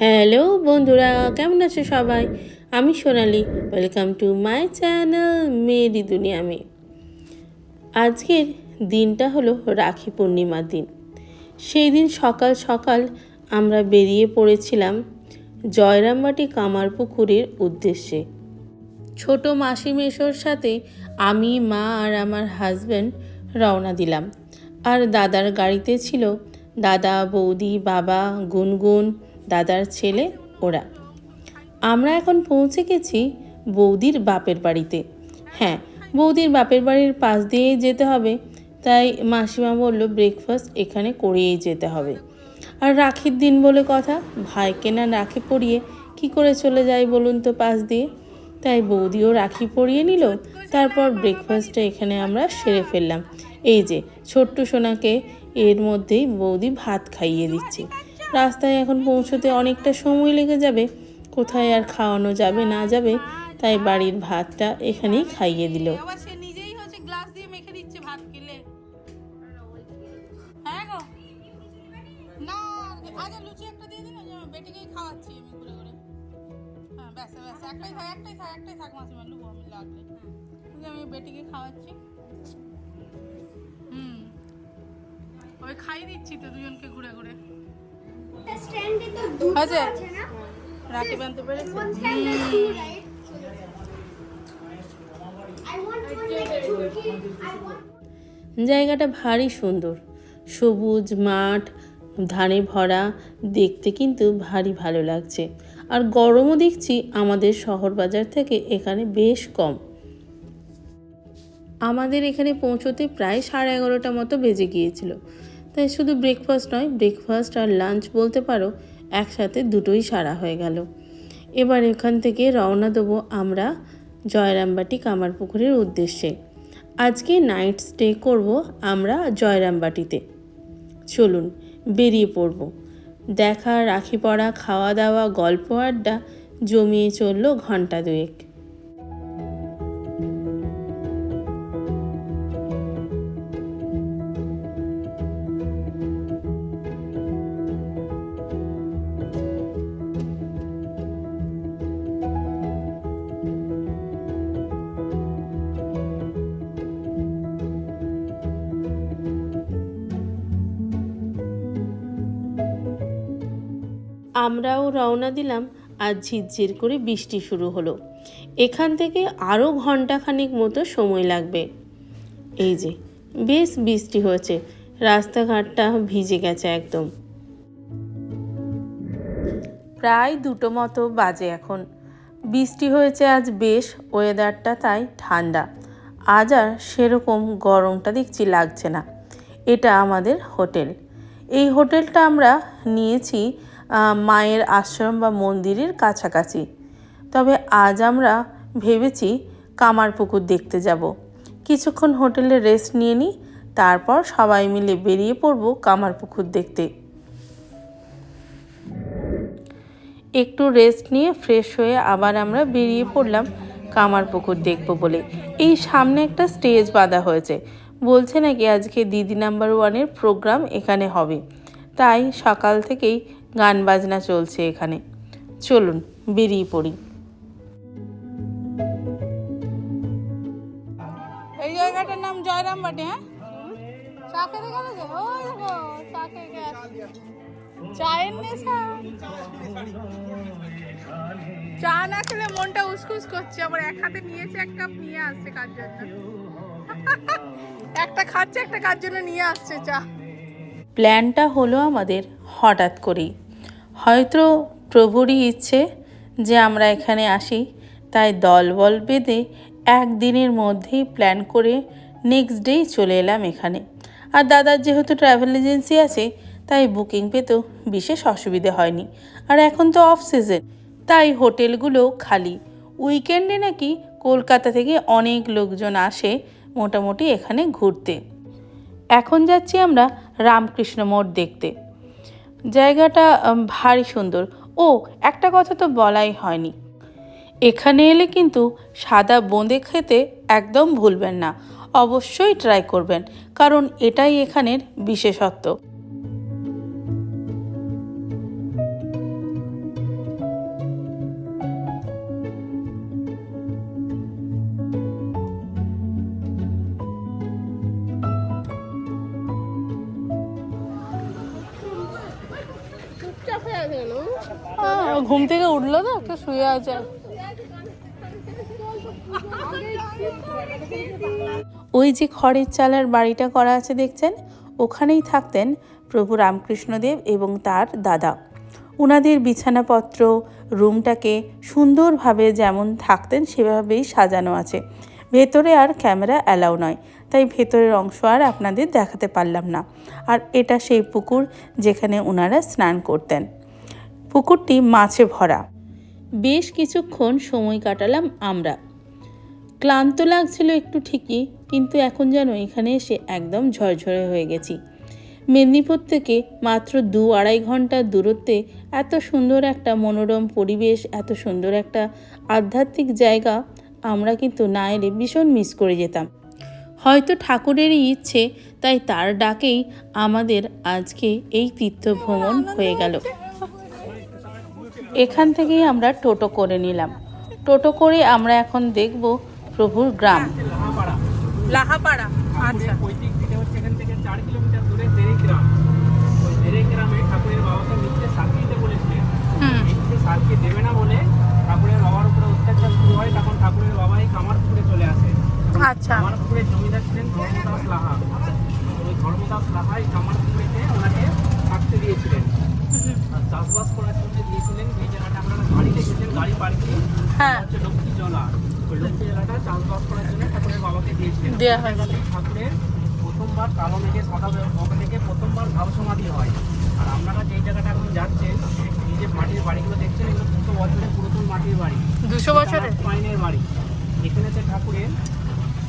Hello বন্ধুরা, কেমন আছো সবাই? আমি Sonali welcome to my channel Meri Duniya Me আজকের দিনটা হলো রাখি পূর্ণিমার দিন। সেই দিন সকাল সকাল আমরা বেরিয়ে পড়েছিলাম জয়রামবাটি কামারপুকুরের উদ্দেশ্যে। ছোট মাসি মেশোর সাথে আমি, মা আর আমার হাজব্যান্ড রওনা দিলাম। আর দাদার গাড়িতে ছিল দাদা, বৌদি, বাবা, গুনগুন দাদার ছেলে, ওরা। আমরা এখন পৌঁছে গেছি বৌদির বাপের বাড়িতে। হ্যাঁ বৌদির বাপের বাড়ির পাশ দিয়েই যেতে হবে। তাই মাসিমা বলল ব্রেকফাস্ট এখানে করেই যেতে হবে। আর রাখির দিন বলে কথা, ভাইকে না রাখি পরিয়ে কি করে চলে যায় বলুন তো পাশ দিয়ে? তাই বৌদিও রাখি পরিয়ে নিল, তারপর ব্রেকফাস্টটা এখানে আমরা সেরে ফেললাম। এই যে, ছোট্ট সোনাকে এর মধ্যেই বৌদি ভাত খাইয়ে দিচ্ছে। রাস্তায় এখন পৌঁছতে অনেকটা সময় লেগে যাবে। কোথায় আর খাওয়ানো যাবে না যাবে তাই বাড়ির ভাতটা এখানেই খাইয়ে দিল। আবার সে নিজেই হচ্ছে গ্লাস দিয়ে মেখে দিচ্ছে ভাত খেলে। হ্যাঁ গো। না আগে লুচি একটা দিয়ে দিন ওই যে খাওয়াচ্ছি আমি ঘুরে ঘুরে। হ্যাঁ ব্যাস ব্যাস একটাই থাক একটাই থাক একটাই থাক মাসিমা লুবো আমি লাগলে। আমি বেটিকে খাওয়াচ্ছি। হুম। ওই খাই দিচ্ছি তো দুজনকে ঘুরে ঘুরে। স্ট্যান্ডে তো দুটো আছে? না? রাখি বানতে পেরেছি। জায়গাটা ভারী সুন্দর। সবুজ মাঠ ধানে ভরা দেখতে কিন্তু ভারী ভালো লাগছে। আর গরমও দেখছি আমাদের শহর বাজার থেকে এখানে বেশ কম। আমাদের এখানে পৌঁছতে প্রায় সাড়ে এগারোটা মতো বেজে গিয়েছিল। তাই শুধু ব্রেকফাস্ট নয় ব্রেকফাস্ট আর লাঞ্চ বলতে পারো, একসাথে দুটোই সারা হয়ে গেল। এবার এখান থেকে রওনা দেবো আমরা জয়রামবাটি কামারপুকুরের উদ্দেশ্যে। আজকে নাইট স্টে করব আমরা জয়রামবাটিতে। চলুন, বেরিয়ে পড়ব। দেখা, রাখি পড়া খাওয়া দাওয়া গল্প আড্ডা জমিয়ে চলল ঘণ্টা দুয়েক। আমরাও রওনা দিলাম আর ঝিরঝির করে বৃষ্টি শুরু হলো। এখান থেকে আরও ঘন্টাখানিক মতো সময় লাগবে। এই যে, বেশ বৃষ্টি হয়েছে। রাস্তাঘাটটা ভিজে গেছে একদম। প্রায় দুটো মতো বাজে এখন। বৃষ্টি হয়েছে আজ বেশ, ওয়েদারটা তাই ঠান্ডা। আজ আর সেরকম গরমটা দেখছি লাগছে না। এটা আমাদের হোটেল। এই হোটেলটা আমরা নিয়েছি মায়ের আশ্রম বা মন্দিরের কাছাকাছি। তবে আজ আমরা ভেবেছি কামারপুকুর দেখতে যাব। কিছুক্ষণ হোটেলে রেস্ট নিয়ে নিই তারপর সবাই মিলে বেরিয়ে পড়ব কামারপুকুর দেখতে। একটু রেস্ট নিয়ে ফ্রেশ হয়ে আবার আমরা বেরিয়ে পড়লাম কামারপুকুর দেখব বলে। এই সামনে একটা স্টেজ বাঁধা হয়েছে। বলছে নাকি আজকে দিদি নাম্বার ওয়ানের প্রোগ্রাম এখানে হবে। তাই সকাল থেকেই গান বাজনা চলছে এখানে। চলুন বেরিয়ে পড়ি। এই জায়গাটার নাম জয়রাম বাটে হ্যাঁ? চা খেতে গেলে যে ওই দেখো চা খেতে চায়ের নেশা। চা না খেলে মনটা উসকুস করছে আবার এক হাতে নিয়েছে এক কাপ নিয়ে আসছে কার জন্য? একটা খাচ্ছে একটা কার জন্য নিয়ে আসছে চা? প্ল্যানটা হলো আমাদের হঠাৎ করেই। হয়তো প্রভুরই ইচ্ছে যে আমরা এখানে আসি। তাই দলবল বেঁধে একদিনের মধ্যেই প্ল্যান করে নেক্সট ডেই চলে এলাম এখানে। আর দাদার যেহেতু ট্রাভেল এজেন্সি আছে, তাই বুকিং পেতেও বিশেষ অসুবিধে হয়নি। আর এখন তো অফ সিজন তাই হোটেলগুলো খালি। উইকেন্ডে নাকি কলকাতা থেকে অনেক লোকজন আসে মোটামুটি এখানে ঘুরতে। এখন যাচ্ছি আমরা রামকৃষ্ণ মোড় দেখতে। জায়গাটা ভারী সুন্দর। ও, একটা কথা তো বলাই হয়নি। এখানে এলে কিন্তু সাদা বোঁদে খেতে একদম ভুলবেন না। অবশ্যই ট্রাই করবেন, কারণ এটাই এখানের বিশেষত্ব। ঘুম থেকে উঠল তো একটা শুয়ে আছে। ওই যে খড়ের চালার বাড়িটা করা আছে, দেখছেন? ওখানেই থাকতেন প্রভু রামকৃষ্ণদেব এবং তার দাদা। ওনাদের বিছানাপত্র, রুমটাকে সুন্দরভাবে যেমন থাকতেন, সেভাবেই সাজানো আছে। ভেতরে আর ক্যামেরা অ্যালাউ নয়, তাই ভেতরের অংশ আর আপনাদের দেখাতে পারলাম না। আর এটা সেই পুকুর যেখানে ওনারা স্নান করতেন। পুকুরটি মাছে ভরা। বেশ কিছুক্ষণ সময় কাটালাম আমরা। ক্লান্ত লাগছিল একটু ঠিকই, কিন্তু এখন যেন এখানে এসে একদম ঝরঝরে হয়ে গেছি। মেদিনীপুর থেকে মাত্র দু আড়াই ঘণ্টার দূরত্বে এত সুন্দর একটা মনোরম পরিবেশ, এত সুন্দর একটা আধ্যাত্মিক জায়গা, আমরা কিন্তু না এলে ভীষণ মিস করে যেতাম। হয়তো ঠাকুরেরই ইচ্ছে, তাই তার ডাকেই আমাদের আজকে এই তীর্থ ভ্রমণ হয়ে গেল। এখান থেকেই আমরা টোটো করে নিলাম। টোটো করে আমরা এখন দেখব প্রভুর গ্রাম। লাহাপাড়া। আচ্ছা। পৈতৃক দিকে হচ্ছে এখান থেকে চার কিলোমিটার দূরে দেরে গ্রাম ওই গ্রামে ঠাকুরের বাবাকে মিথ্যে সাক্ষী দিতে বলেছিলেন হুম। মিথ্যে সাক্ষী দেবে না বলে ঠাকুরের বাবার উপরে অত্যাচার শুরু হয় তখন ঠাকুরের বাবা এই কামারপুকুরে চলে আসে আচ্ছা। কামারপুকুরের জমিদার ছিলেন ধর্মদাস লাহা ওই ধর্মদাস লাহা এই কামারপুকুরেতে ওনাকে থাকতে দিয়েছিলেন আর চাষবাস করার জন্য দিয়েছিলেন এই জায়গাটা আপনারা গাড়ি দেখেছেন গাড়ি পার্কিং হ্যাঁ। জলা। ওই লক্ষ্মী জলাটা চাষবাস করার জন্য ঠাকুরের বাবাকে দিয়েছিলেন। এই জায়গাতে ঠাকুরের প্রথমবার কালো মেঘে সাদা থেকে প্রথমবার ভাব সমাধি হয়। আর আপনারা যেই জায়গাটা এখন যাচ্ছেন এই যে মাটির বাড়িগুলো দেখছেন এগুলো দুশো বছরের পুরাতন মাটির বাড়ি। দুশো বছরের? পাইনের বাড়ি। এখানে যে ঠাকুরের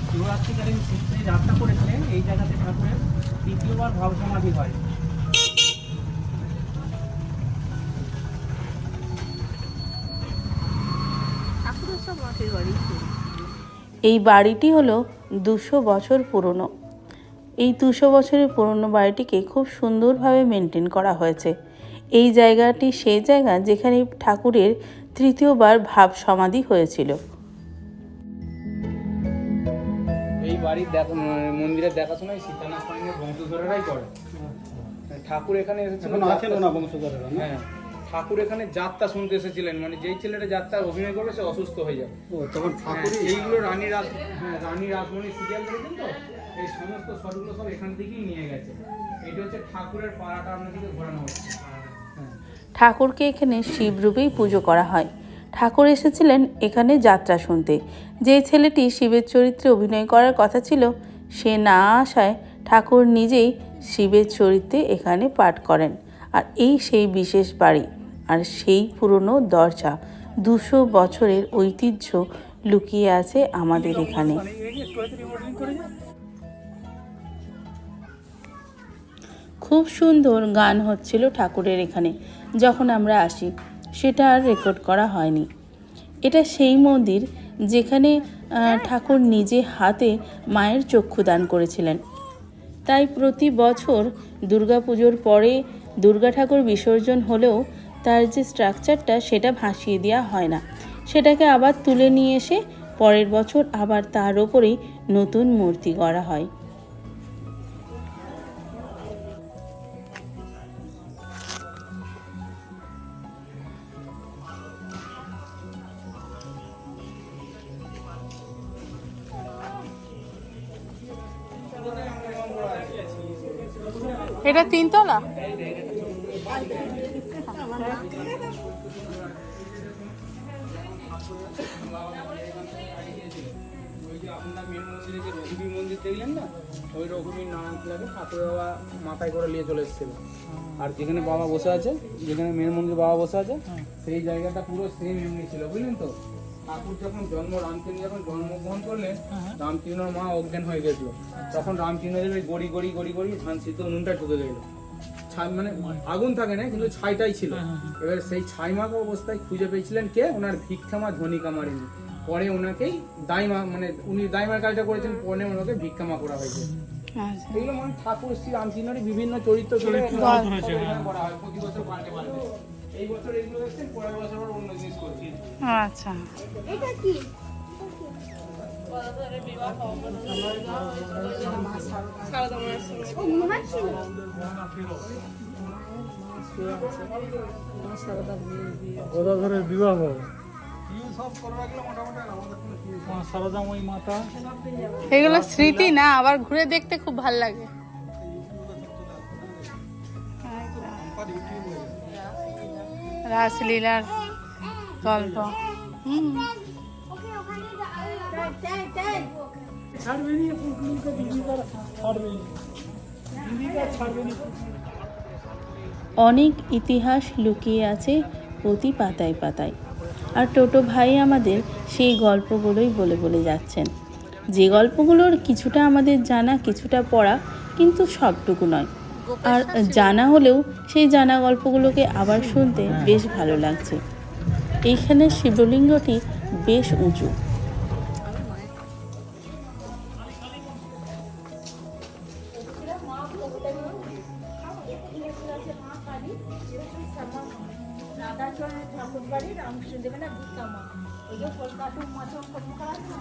শিবরাত্রিকালীন সূত্রে যাত্রা করেছিলেন এই জায়গাতে ঠাকুরের দ্বিতীয়বার ভাব সমাধি হয়। এই বাড়িটি হলো দুশো বছর পুরনো। এই দুশো বছরের পুরনো বাড়িটিকে খুব সুন্দরভাবে মেনটেন করা হয়েছে। এই জায়গাটি সেই জায়গা যেখানে ঠাকুরের তৃতীয়বার ভাব সমাধি হয়েছিল। এই বাড়ির দেখা মানে মন্দিরের দেখাশোনাই সীতানাথ বংশধরেরাই করে। ঠাকুর এখানে এসেছিল আছেন না বংশধরেরা হ্যাঁ। ঠাকুর এখানে যাত্রা শুনতে এসেছিলেন। মানে যেই ছেলেটা যাত্রা অভিনয় করবে সে অসুস্থ হয়ে যাবে। ও তখন হ্যাঁ, ঠাকুরই এইগুলো রানী রাজ হ্যাঁ রানী রাসমণি সিরিয়াল দেখেছেন তো? এই সমস্ত শটগুলো সব এখান থেকেই নিয়ে গেছে। এটা হচ্ছে ঠাকুরের পাড়াটা আপনাদেরকে ঘোরানো হচ্ছে। হ্যাঁ ঠাকুরকে এখানে শিবরূপেই পুজো করা হয়। ঠাকুর এসেছিলেন এখানে যাত্রা শুনতে। যে ছেলেটি শিবের চরিত্রে অভিনয় করার কথা ছিল সে না আসায় ঠাকুর নিজেই শিবের চরিত্রে এখানে পাঠ করেন। আর এই সেই বিশেষ বাড়ি। আর সেই পুরনো দরজা। দুশো বছরের ঐতিহ্য লুকিয়ে আছে আমাদের এখানে। খুব সুন্দর গান হচ্ছিল ঠাকুরের এখানে, যখন আমরা আসি। সেটা আর রেকর্ড করা হয়নি। এটা সেই মন্দির যেখানে ঠাকুর নিজে হাতে মায়ের চক্ষু দান করেছিলেন। তাই প্রতি বছর দুর্গাপুজোর পরে দুর্গা ঠাকুর বিসর্জন হলেও তার যে স্ট্রাকচারটা সেটা ভাসিয়ে দেওয়া হয় না। সেটাকে আবার তুলে নিয়ে এসে পরের বছর আবার তার ওপরেই নতুন মূর্তি গড়া হয়। এটা তিনতলা? মন্দির দেখলেন না ওই ঠাকুর বাবা মাথায় করে নিয়ে চলে এসেছিল। আর যেখানে বাবা বসে আছে যেখানে মেন মন্দিরে বাবা বসে আছে সেই জায়গাটা পুরো সেম এমনি ছিল বুঝলেন তো? ঠাকুর যখন জন্ম রামচন্দ্র যখন জন্মগ্রহণ করলেন রামচন্দ্রর মা অজ্ঞান হয়ে গেছিল। তখন রামচন্দ্রের ওই গড়ি গড়ি গড়ি গড়ি ধান উনুনটা ঢুকে গেল। ছাই মানে আগুন থাকে না কিন্তু ছাইটাই ছিল। এবার সেই ছাই মাখা অবস্থায় খুঁজে পেয়েছিলেন কে? ওনার ভিক্ষামা ধনী কামারিনী পরে ওনাকেই দাইমা মানে উনি দাইমার কাজটা করেছেন পরে ওনাকে ভিক্ষামা করা হয়েছে আচ্ছা এগুলো মানে ঠাকুর শ্রী বিভিন্ন চরিত্র করা হয় প্রতি বছর পাল্টে পাল্টে এই বছর এগুলো দেখছেন পরের বছর আবার অন্য জিনিস করছি আচ্ছা এটা কি বিবাহ এগুলো স্মৃতি না আবার ঘুরে দেখতে খুব ভালো লাগে। রাসলীলার গল্প। অনেক ইতিহাস লুকিয়ে আছে প্রতি পাতায় পাতায়। আর টোটো ভাই আমাদের সেই গল্পগুলোই বলে বলে যাচ্ছেন। যে গল্পগুলোর কিছুটা আমাদের জানা, কিছুটা পড়া কিন্তু সবটুকু নয়। আর জানা হলেও সেই জানা গল্পগুলোকে আবার শুনতে বেশ ভালো লাগছে। এইখানে শিবলিঙ্গটি বেশ উঁচু।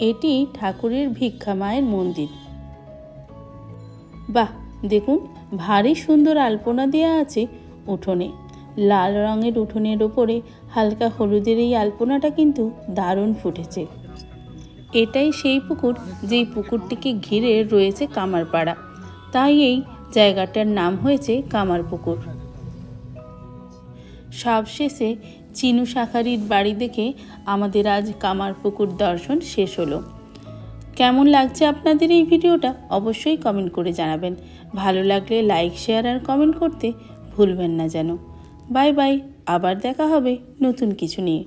এটি ঠাকুরের ভিক্ষা মায়ের মন্দির। বাহ, দেখুন, ভারী সুন্দর আলপনা দেওয়া আছে উঠোনে। লাল রঙের উঠোনের ওপরে হালকা হলুদের এই আলপনাটা কিন্তু দারুণ ফুটেছে। এটাই সেই পুকুর, যেই পুকুরটিকে ঘিরে রয়েছে কামারপাড়া। তাই এই জায়গাটার নাম হয়েছে কামার পুকুর সবশেষে চিনু শাখারির বাড়ি দেখে আমাদের আজ কামার পুকুর দর্শন শেষ হলো। কেমন লাগছে আপনাদের এই ভিডিওটা অবশ্যই কমেন্ট করে জানাবেন। ভালো লাগলে লাইক শেয়ার আর কমেন্ট করতে ভুলবেন না যেন। বাই বাই আবার দেখা হবে নতুন কিছু নিয়ে।